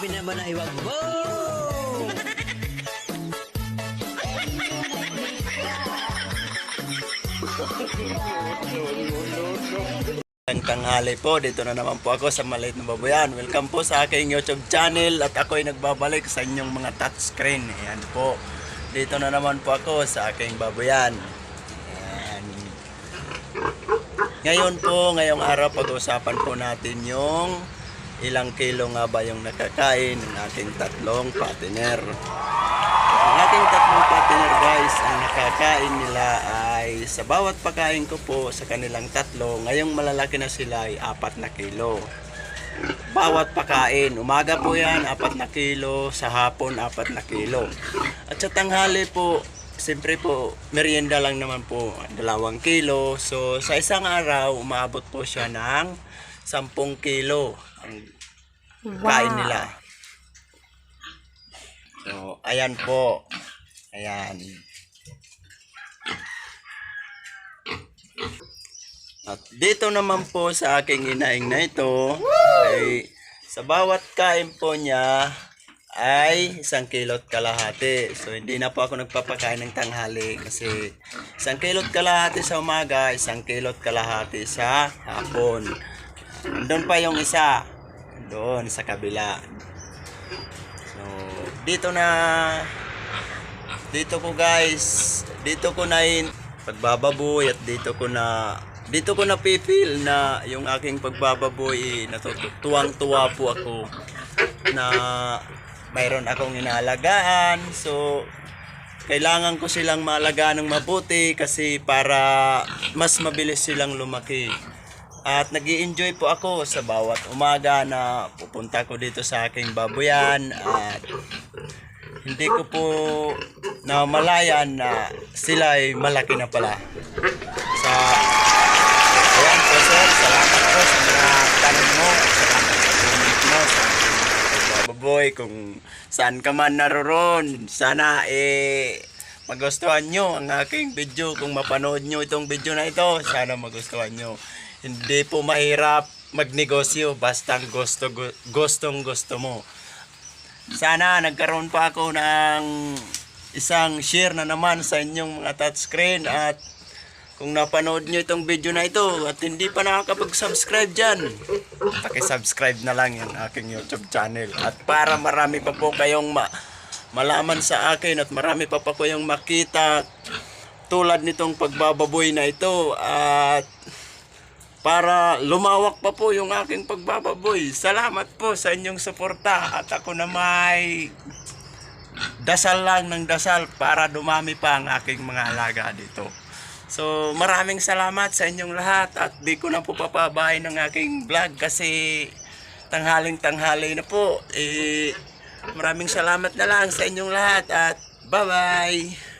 Sabi naman ay wag! Ang tanghali po, dito na naman po ako sa Maliit na Baboyan. Welcome po sa aking YouTube channel at ako'y nagbabalik sa inyong mga touchscreen. Ayan po. Dito na naman po ako sa aking baboyan. Ayan. Ngayon po, ngayong araw, pag-uusapan po natin yung ilang kilo nga ba yung nakakain ng aking tatlong partner. Ang ating tatlong partner guys, ang nakakain nila ay sa bawat pagkain ko po sa kanilang tatlo, ngayong malalaki na sila ay apat na kilo. Bawat pagkain, umaga po yan, apat na kilo, sa hapon, apat na kilo. At sa tanghali po, siyempre po, merienda lang naman po, dalawang kilo. So, sa isang araw, umabot po siya ng 10 kilo ang kain nila. So, ayan po. Ayan. At dito naman po sa aking inaing na ito, ay sa bawat kain po niya ay isang kilot kalahati. So, hindi na po ako nagpapakain ng tanghali kasi isang kilot kalahati sa umaga, isang kilot kalahati sa hapon. Doon pa yung isa. Doon sa kabila. So, dito na dito ko guys, dito ko na in pagbababoy at dito ko na dito ko na pipil na yung aking pagbababoy natutuwang-tuwa po ako na mayroon akong inaalagaan. So, kailangan ko silang maalagaan ng mabuti kasi para mas mabilis silang lumaki. At nag enjoy po ako sa bawat umaga na pupunta ko dito sa aking baboyan at hindi ko po namalayan na sila ay malaki na pala. Sa Ayan po sir, salamat po sa mga tanong mo. Salamat sa comment Baboy, kung saan ka man naroon, sana eh magustuhan nyo ang aking video. Kung mapanood nyo itong video na ito, sana magustuhan nyo. Hindi po mahirap magnegosyo basta gusto, gu- gustong gusto mo. Sana nagkaroon pa ako ng isang share na naman sa inyong mga touchscreen at kung napanood nyo itong video na ito at hindi pa nakakapag-subscribe dyan, paki-subscribe na lang yung aking YouTube channel. At para marami pa po kayong ma malaman sa akin at marami pa pa kayong makita tulad nitong pagbababoy na ito at para lumawak pa po yung aking pagbababoy. Salamat po sa inyong suporta at ako na may dasal lang ng dasal para dumami pa ang aking mga alaga dito. So maraming salamat sa inyong lahat at di ko na po papabahay ng aking vlog kasi tanghaling tanghali na po. Eh, maraming salamat na lang sa inyong lahat at bye bye!